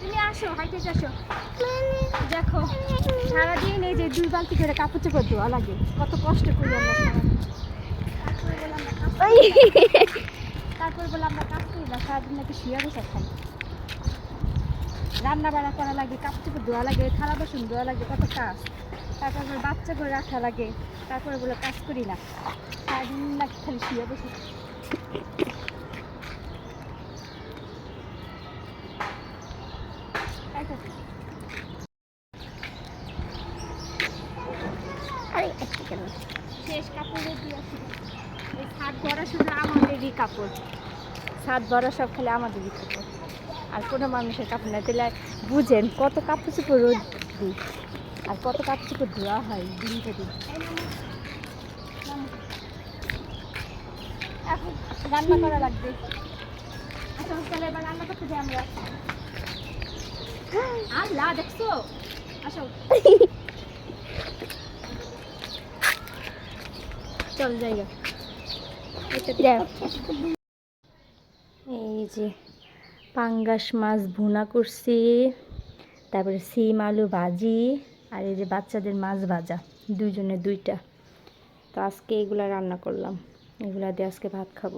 তুমি আসো দেখো, সারাদিন এই যে দুই বালতি করে কাপড় চোপড় ধোয়া লাগে। কত কষ্ট তারপরে বলে আমরা করি সারাদিন নাকি খাই রান্না বাড়া করা লাগে, কাপড় চোপড় ধোয়া লাগে, থালা বাসন ধোয়া লাগে, কত কাজ। তারপর বলে বাচ্চা করে রাখা লাগে, তারপরে বলে কাজ করি না। সারাদিন নাকি খালি শুয়ে বসে থাকি। তাই তো? আরে একটু কেন শেষ কাপড়ের এই ছাদ ভরা শুধু আমাদেরই কাপড়। ছাদ ভরা সব খালি আমাদেরই কাপড়। আর কোনো মানুষের কাপড় না তাহলে বুঝেন কত কাপড় চোপড় রোদ দিই। আর কত কাপড় চোপড় ধোয়া হয় দিনকে দিন। এখন রান্না করা লাগবে। আচ্ছা তাহলে এবার রান্না করতে যাই আমরা। আল্লাহ দেখছ? আসো। চল জায়গা। এই যে পাঙ্গাস মাছ ভুনা করছি তারপরে সিম আলু ভাজি আর এই যে বাচ্চাদের মাছ ভাজা দুইজনে দুইটা। তো আজকে এগুলা রান্না করলাম। এগুলা দিয়ে আজকে ভাত খাব।